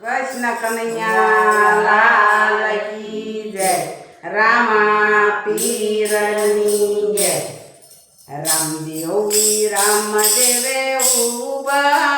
કૃષ્ણ કનૈયા લાલ કી જય. રામા પીરની જય. Ramdev રામદેવે ઉબા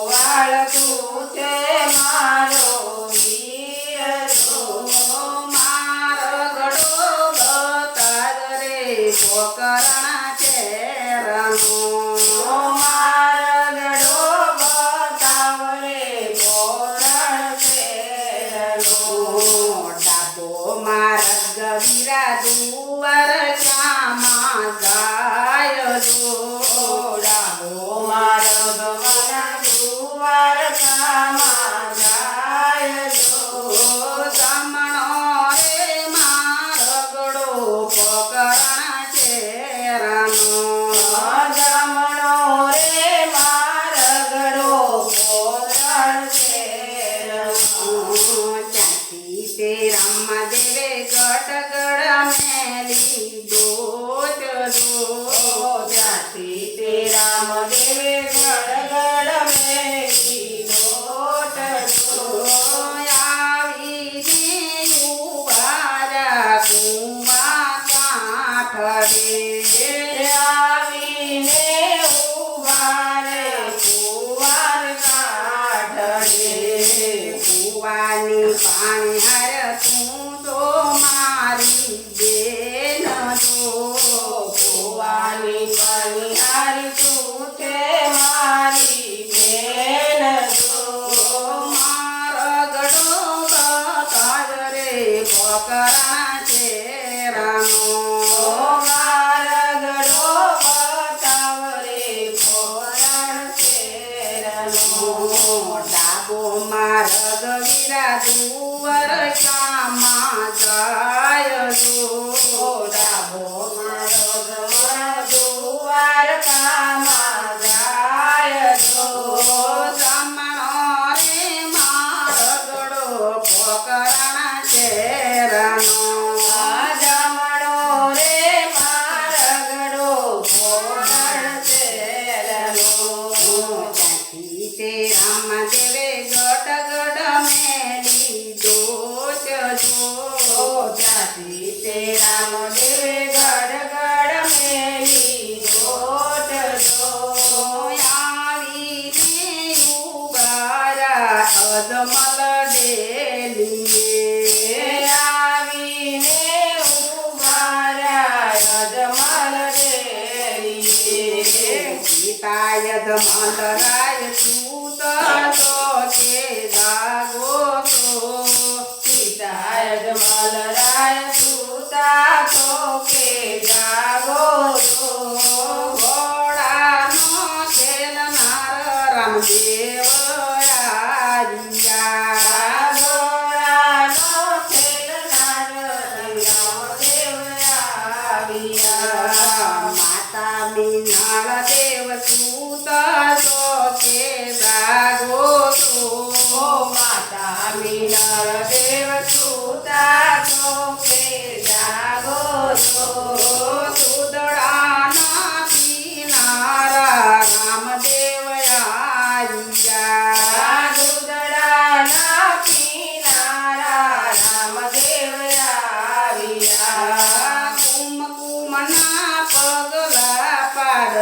Mara Gavira do Arajá. અટગળ મેલી દોત દો ત્યાંથી તે રામદેવે ગળગળ મેલી દોત દો આવીને ઉભારા કુમા કાંઠરે આવીને ઉભારે કુવાર કાંઠરે પાણી હરે કરા ચેરાનો મારગડો બતાવ રે ખોરણ ચેરાનો ડાબો મારગ વિરા દુવર કામા જાય મંદરાય સૂતતો છે જાગો તો સીતાય મલરાય સૂતા તો કે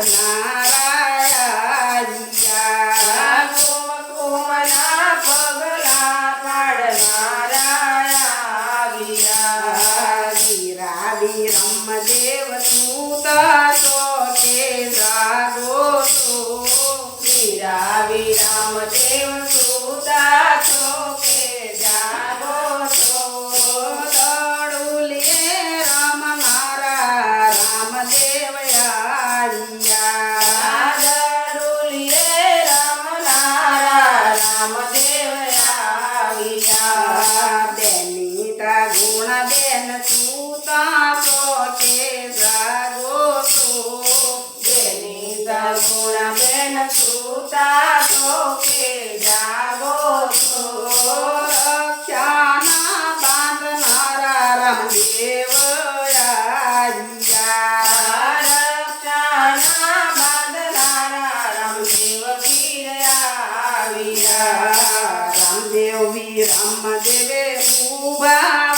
そ。બેન સુતા તો કે જાગો તો રક્ષાના બાંધનારા રામદેવ આવ્યા રક્ષાના બાંધનારા રામદેવ પીર આવ્યા રામદેવે ઊભા